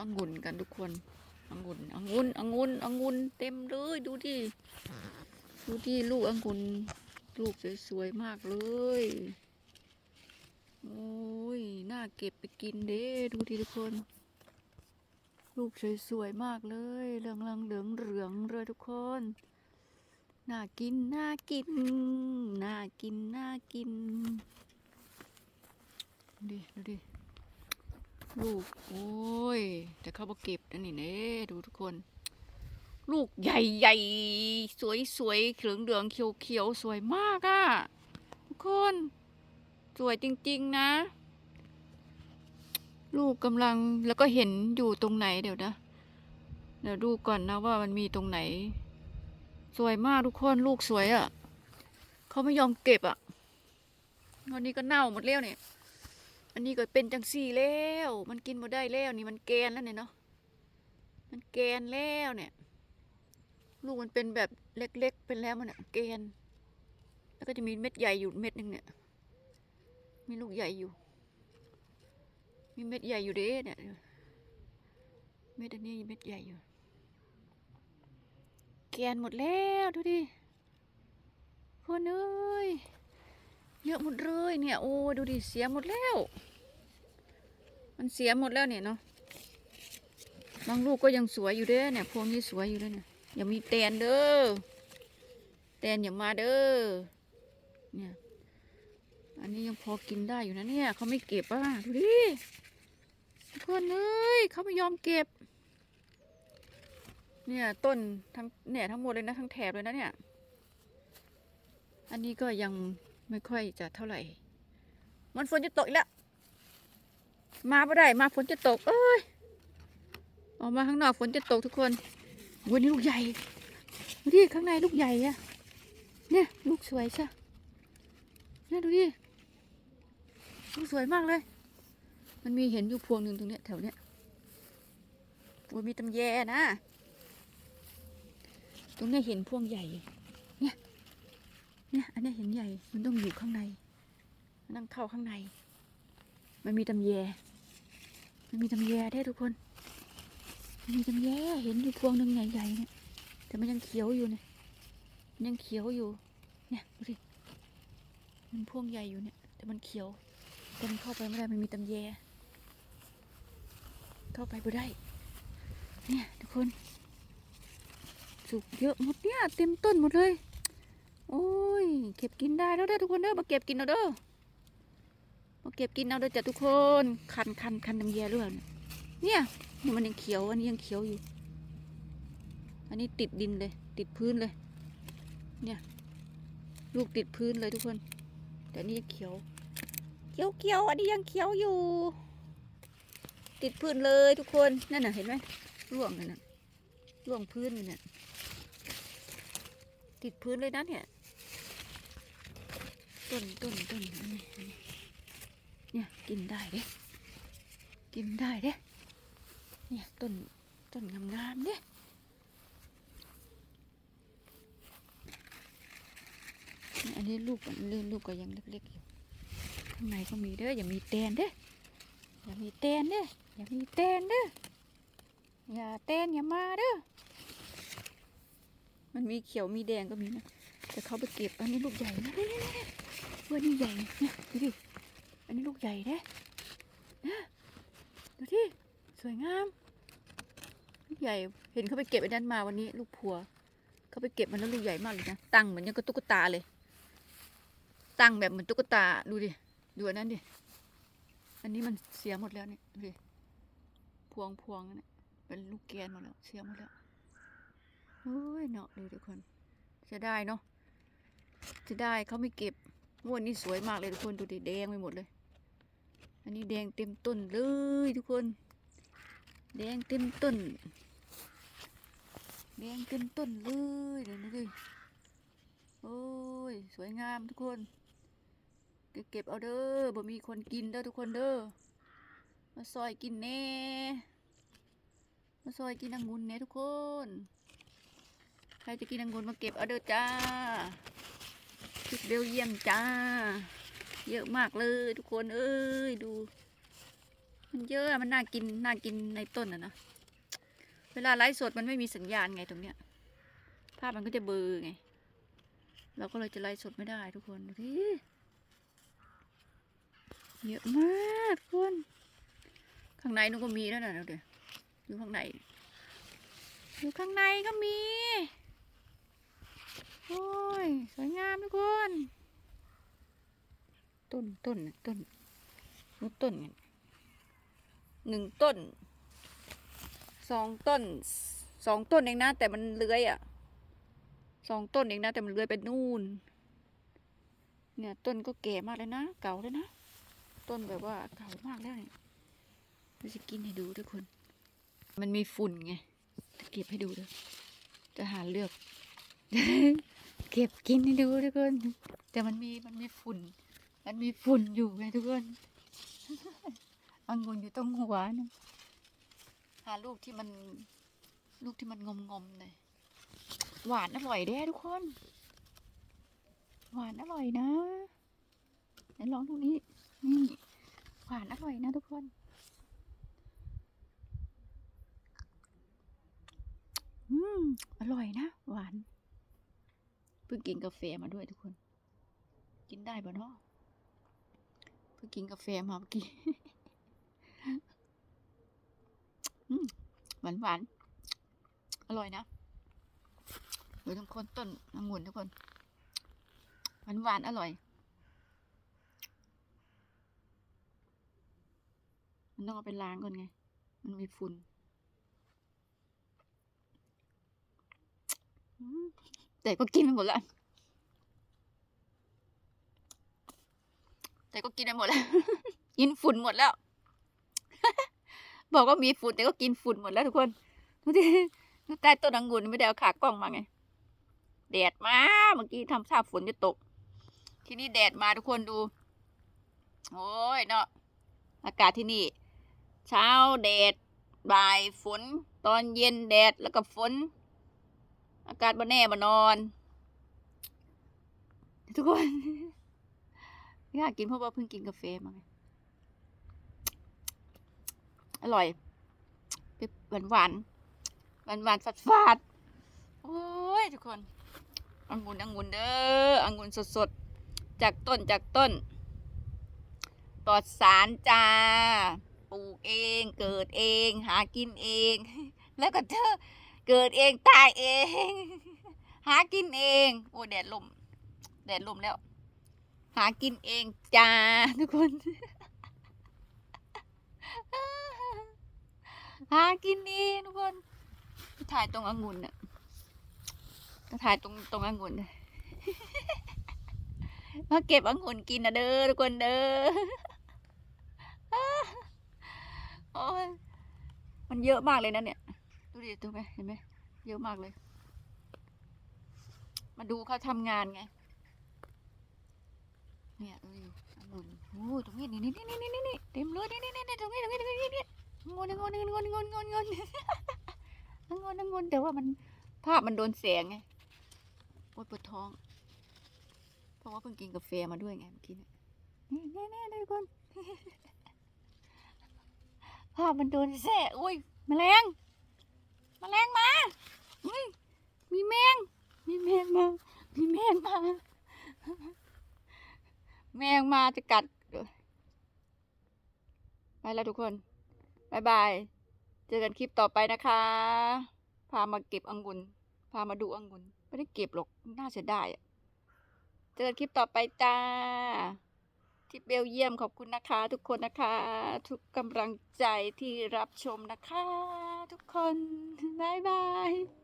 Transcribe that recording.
องุ่นกันทุกคนองุ่นองุ่นองุ่นองุ่นเต็มเลยดูดิดูดิลูกองุ่นลูกสวยๆมากเลยโอ้ยน่าเก็บไปกินเด้ดูดิทุกคน ลูกสวยๆมากเลยเหลืองๆเหลืองเหลืองเลยทุกคนน่ากินน่ากินน่ากินน่ากินดูดิดูดิ ลูก โอ้ย แต่เขาบอกเก็บนะนี่เน่ดูทุกคน ลูกใหญ่ๆสวยๆเหลืองเหลืองเขียวเขียวๆสวยมากอะ่ะ ทุกคน สวยจริง ๆ นะ ลูกกำลังแล้วก็เห็นอยู่ตรงไหนเดี๋ยวนะ เดี๋ยวดูก่อนนะว่ามันมีตรงไหน สวยมากทุกคนลูกสวยอะ่ะเขาไม่ยอมเก็บอะ่ะวันนี้ก็เน่าหมดแล้วเนี่ย อันนี้ก็เป็นจังสี่แล้ว มันกินมาได้แล้วนี่มันแกนแล้วเนี่ยเนาะ มันแกนแล้วเนี่ย ลูกมันเป็นแบบเล็ก ๆ เป็นแล้วมันเนี่ยแกน แล้วก็จะมีเม็ดใหญ่อยู่เม็ดหนึ่งเนี่ย มีลูกใหญ่อยู่ มีเม็ดใหญ่อยู่เด้เนี่ย เม็ดอันนี้เม็ดใหญ่อยู่ แกนหมดแล้วดูดิคนเอ้ย เยอะหมดเลยเนี่ยโอ้ดูดิเสียหมดแล้ว มันเสียหมดแล้วเนี่ยเนาะบางลูกก็ยังสวยอยู่เด้อเนี่ยพวงนี้สวยอยู่เด้อเนี่ยอย่ามีแตนเด้อแตนอย่ามาเด้อเนี่ยอันนี้ยังพอกินได้อยู่นะเนี่ยเขาไม่เก็บอะดูดิทุกคนเอ้ยเขาไม่ยอมเก็บ เนี่ยต้นทั้งเนี่ยทั้งหมดเลยนะทั้งแถบเลยนะเนี่ย อันนี้ก็ยัง ไม่ค่อยจะเท่าไหร่ มันฝนจะตกแล้ว มาไม่ได้มาฝนจะตก เอ้ย ออกมาข้างนอกฝนจะตกทุกคนวันนี้ลูกใหญ่ดูดิข้างในลูกใหญ่อะเนี่ยลูกสวยใช่เนี่ยดูดิลูกสวยมากเลย มันมีเห็นอยู่พวงหนึ่งตรงเนี้ยแถวเนี้ยโอ้มีตำแยนะ ตรงเนี้ยเห็นพวงใหญ่ เนี่ย เนี่ย อันนี้เห็นใหญ่ มันต้องอยู่ข้างในมันต้องเข้าข้างใน มันมีตำแย มันมีตำแยได้ทุกคน มันมีตำแยเห็นอยู่พวงหนึ่งใหญ่ๆเนี่ย แต่มันยังเขียวอยู่เนี่ยมันยังเขียวอยู่ เนี่ยดูสิ มันพวงใหญ่อยู่เนี่ย แต่มันเขียวแต่มันเข้าไปไม่ได้ มันมีตำแย เข้าไปไม่ได้ เนี่ยทุกคน สุกเยอะหมดเนี่ยเต็มต้นหมดเลย โอ้ย เก็บกินได้แล้วเด้อทุกคนเด้อมาเก็บกินเอาเด้อมาเก็บกินเอาเด้อจ้ะทุกคน คันคันคันน้ำแย่เรื่องเนี่ยนี่มันยังเขียวอันนี้ยังเขียวอยู่ อันนี้ติดดินเลย ติดพื้นเลย เนี่ย ลูกติดพื้นเลยทุกคน แต่นนี่ยังเขียว เขียวเขียวอันนี้ยังเขียวอยู่ ติดพื้นเลยทุกคนนั่นน่ะเห็นไหมร่วงนั่นน่ะร่วงพื้นเลยเนี่ยติดพื้นเลยนะเนี่ย ต้นต้นต้นอันนี้อันนี้เนี่ยกินได้เด้กินได้เด้เนี่ยต้นต้นงามๆเด้เนี่ยอันนี้ลูกอันนี้ลูกก็ยังเล็กๆอยู่ข้างในก็มีเด้ออย่ามีแตนเด้ออย่ามีแตนเด้ออย่ามีแตนเด้ออย่าแตนอย่ามาเด้อมันมีเขียวมีแดงก็มีนะแต่เขาไปเก็บอันนี้ลูกใหญ่นะนี่ พื่อนนี่ใหญ่เนี่ยดูดิ อันนี้ลูกใหญ่นะนะดูที่สวยงาม ลูกใหญ่ เห็นเขาไปเก็บไอ้นั้นมาวันนี้ ลูกพัว เขาไปเก็บมันแล้วลูกใหญ่มากเลยนะ ตั้งเหมือนยังกับตุ๊กตาเลย ตั้งแบบเหมือนตุ๊กตา ดูดิ ดูอันนั้นดิ อันนี้มันเสียหมดแล้วเนี่ย ดูดิ พวงพวงเนี่ยเป็นลูกแกนหมดแล้ว เสียหมดแล้วโอ้ยเนาะดูทุกคนจะได้เนาะจะได้เขาไม่เก็บ งวดนี้สวยมากเลยทุกคนดูดิแดงไปหมดเลย อันนี้แดงเต็มต้นเลยทุกคน แดงเต็มต้น แดงเต็มต้นเลยเดี๋ยวนะดิโอ้ยสวยงามทุกคนเกเก็บเอาเด้อบ่มีคนกินเด้อทุกคนเด้อมาซอยกินแน่มาซอยกินองุ่นแน่ทุกคน ใครจะกินองุ่นมาเก็บเอาเด้อจ้า พริกเบลเยียมจ้า เยอะมากเลยทุกคนเอ้ยดู มันเยอะมันน่ากินน่ากินในต้นอะนะเวลาไลฟ์สดมันไม่มีสัญญาณไงตรงเนี้ย ภาพมันก็จะเบลอไง เราก็เลยจะไลฟ์สดไม่ได้ทุกคนดูดิเยอะมากทุกคนข้างในนู้นก็มีแล้วนะเดี๋ยวอยู่ข้างในอยู่ข้างในก็มี โอ้ย สวยงามทุกคน ต้นต้นนะต้นนู้นต้นหนึ่งต้น สองต้น สองต้นเองนะ แต่มันเลื้อยอะ สองต้นเองนะ แต่มันเลื้อยไปนู่น เนี่ยต้นก็แก่มากเลยนะ เก่าเลยนะ ต้นแบบว่าเก่ามากแล้วเนี่ยเราจะกินให้ดูทุกคน มันมีฝุ่นไง จะเก็บให้ดูด้วยจะหาเลือก เก็บกินให้ดูทุกคน แต่มันมีมันมีฝุ่น มันมีฝุ่นอยู่ไงทุกคนองุ่นอยู่ตรงหัวนะหาลูกที่มัน ลูกที่มันงมงมหน่อยหวานอร่อยเด้ทุกคน หวานอร่อยนะไหนลองดูนี้นี่หวานอร่อยนะทุกคนอืมอร่อยนะ หวาน พิ่งกินกาแฟมาด้วยทุกคน กินได้ปะเนาะเพิ่งกินกาแฟมาเมื่อกี้หวานหวานอร่อยนะเดี๋ยทุกคนต้นองุ่นทุกคน หวานหวานอร่อยมันต้องเอาไปล้างก่อนไง มันมีฝุ่น แต่ก็กินไปหมดแล้วแต่ก็กินไปหมดแล้วกินฝุ่นหมดแล้ว บอกว่ามีฝุ่นแต่ก็กินฝุ่นหมดแล้วทุกคนดูดิดูใต้ต้นองุ่นไม่ได้เอาขากล้องมาไงแดดมาเมื่อกี้ทำท่าฝนจะตก ที่นี่แดดมาทุกคนดู โอ้ยเนาะอากาศที่นี่ เช้าแดดบ่ายฝน ตอนเย็นแดดแล้วก็ฝน อากาศบ่แน่บ่นอน ทุกคนอยากกินเพราะว่าเพิ่งกินกาแฟมาอร่อยหวานหวานหวานหวานๆฝาดฝาดโอ้ยทุกคนองุ่นองุ่นเด้อองุ่นสดสดๆ จากต้นจากต้น ปลอดสารจ้า ปลูกเอง เกิดเอง หากินเอง แล้วก็เธอ เกิดเองตายเอง หากินเอง โอ้แดดลมแดดลมแล้ว หากินเองจ้าทุกคน หากินเองทุกคน ถ่ายตรงองุ่นน่ะถ่ายตรงตรงองุ่นมาเก็บองุ่นกินนะเด้อทุกคนเด้อโอ้ยมันเยอะมากเลยนะเนี่ย ดูดิดูไหมเห็นไหมเยอะมากเลย มาดูเขาทำงานไง เนี่ยดูดิองุ่นโอ้ตรงนี้นี่นี่นี่นี่นี่นี่เต็มเลยนี่นี่นี่ตรงนี้ตรงนี้ตรงนี้นี่งนงนงนงนงนงนงนงนงนแต่ว่ามันภาพมันโดนแสงไงปวดปวดท้อง เพราะว่าเพิ่งกินกาแฟมาด้วยไงเมื่อกี้นี่นี่นี่นี่ทุกคนภาพมันโดนแสงอุ้ยแมลง แมลงมาอุ้ยมีแมง มีแมงมา มีแมงมา แมงมาจะกัดเดี๋ยวไปแล้วทุกคนบายบาย เจอกันคลิปต่อไปนะคะ พามาเก็บองุ่น พามาดูองุ่น ไม่ได้เก็บหรอก น่าเสียดายอะเจอกันคลิปต่อไปจ้า ที่เบลเยียมขอบคุณนะคะ ทุกคนนะคะ ทุกกำลังใจที่รับชมนะคะ ทุกคนบายบาย